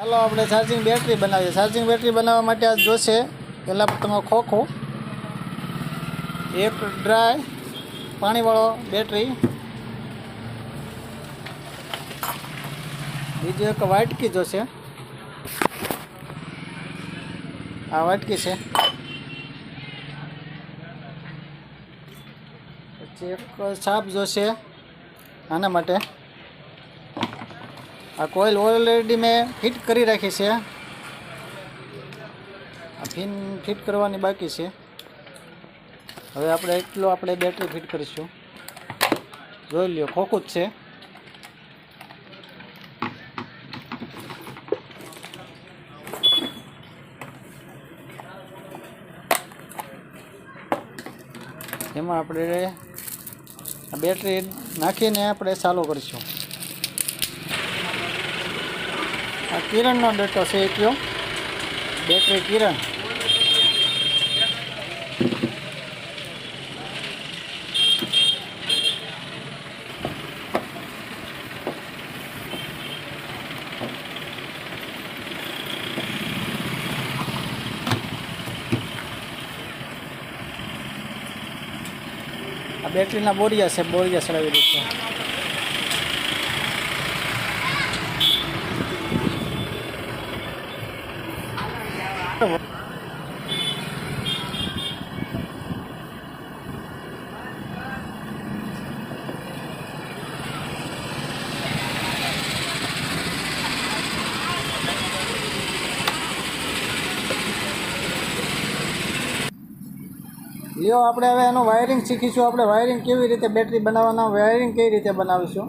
ચાલો આપણે charging battery બનાવીએ ચાર્જિંગ બેટરી બનાવવા માટે આ જોશે. પહેલાં તમારો ખોખું. એક ડ્રાય પાણીવાળો બેટરી બીજું એક વાટકી જોશે. આ વાટકી છે. પછી એક છાપ જોશે. આના માટે. આ કોઇલ ઓલરેડી મેં ફિટ કરી રાખી છે. આ ફિન ફિટ કરવાની બાકી છે. હવે આપણે એટલો આપણે બેટરી ફિટ કરીશું. જોઈ લ્યો, ખોખું જ છે. એમાં આપણે બેટરી નાખીને આપણે ચાલુ કરીશું આ કિરણનો ડેટો છે એટલો બેટરી કિરણ. બેટરીના બોરિયા છે બોરિયા ચડાવી દઈશું લ્યો, આપણે હવે એનું વાયરિંગ શીખીશું. આપણે વાયરિંગ કેવી રીતે બેટરી બનાવવાના વાયરિંગ કઈ રીતે બનાવીશું?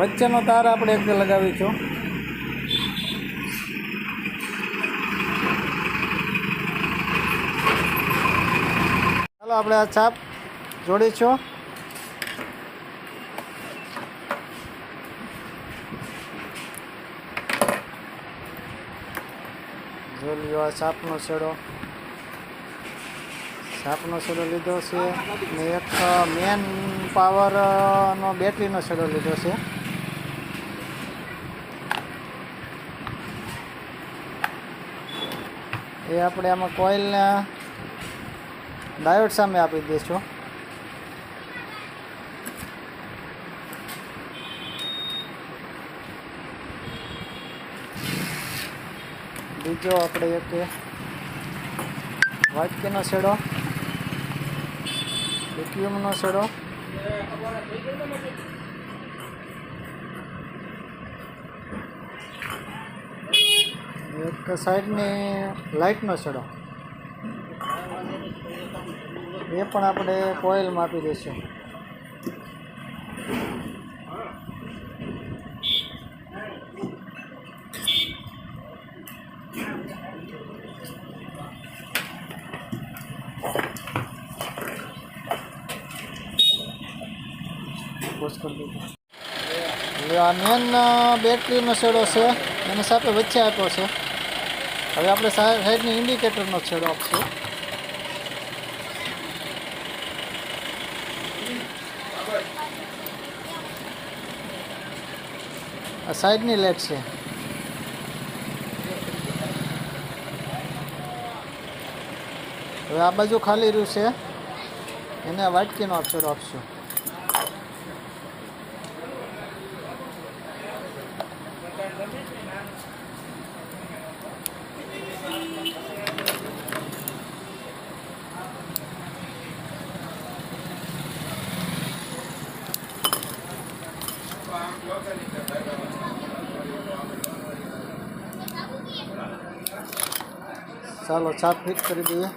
વચ્ચેનો તાર આપણે એક લગાવીશું. ચાલો આપણે આ છાપ જોડીશું. જો લ્યો આ સાપનો છેડો. સાપનો છેડો લીધો છે ને એક મેન પાવરનો બેટરીનો છેડો લીધો છે. એ આપણે આમાં કોઇલને ડાયોડ સામે આપી દેશો બીજો આપણે એક વાટકીનો છેડો. લિક્યુમનો છેડો. એક સાઈડની લાઇટનો છેડો. એ પણ આપણે કોઇલમાં આપી દઈશું. આ મેન બેટરીનો છેડો છે. એને સાથે વચ્ચે આપ્યો છે. હવે આપણે સાઈડની ઇન્ડિકેટરનો છેડો આપશું. સાઈડની લાઇટ છે. હવે આ બાજુ ખાલી રહ્યું છે. એને વાટકીનો અક્ષરો આપશું. ચાલો છાપ ફિટ કરી દઈએ.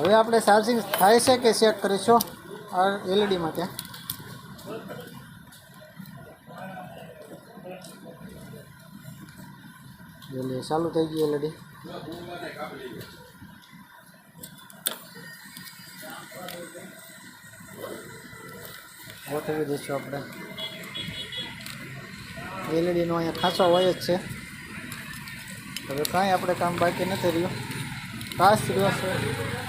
હવે આપણે ચાર્જિંગ થાય છે કે સેટ કરીશો? આ એલઈડીમાં ત્યાં. એટલે ચાલુ થઈ ગયું એલઈડી ગોઠવી દઈશું આપણે. એલઈડીનો અહીંયા ખાસો હોય જ છે. હવે કાંઈ આપણે કામ બાકી નથી રહ્યું. ખાસ રહ્યો છે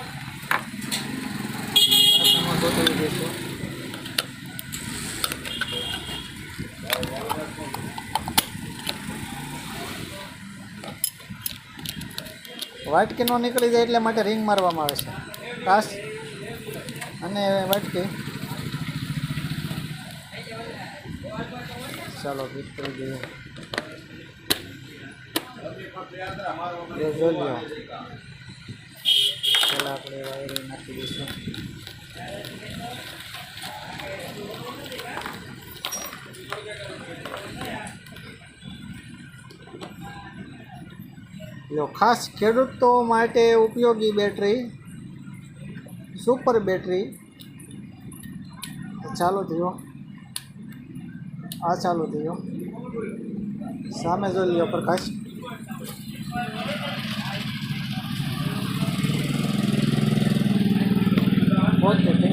વાટકી નો નીકળી જાય એટલે માટે રિંગ મારવામાં આવે છે. કાસ અને વાટકી. ચાલો ફિટ કરી દઈએ. આપણે વાયરિંગ નાખી દઈશું. जो खास खेडूत उपयोगी बैटरी सुपर बैटरी चालू थो आ चालू थो सामने प्रकाश बहुत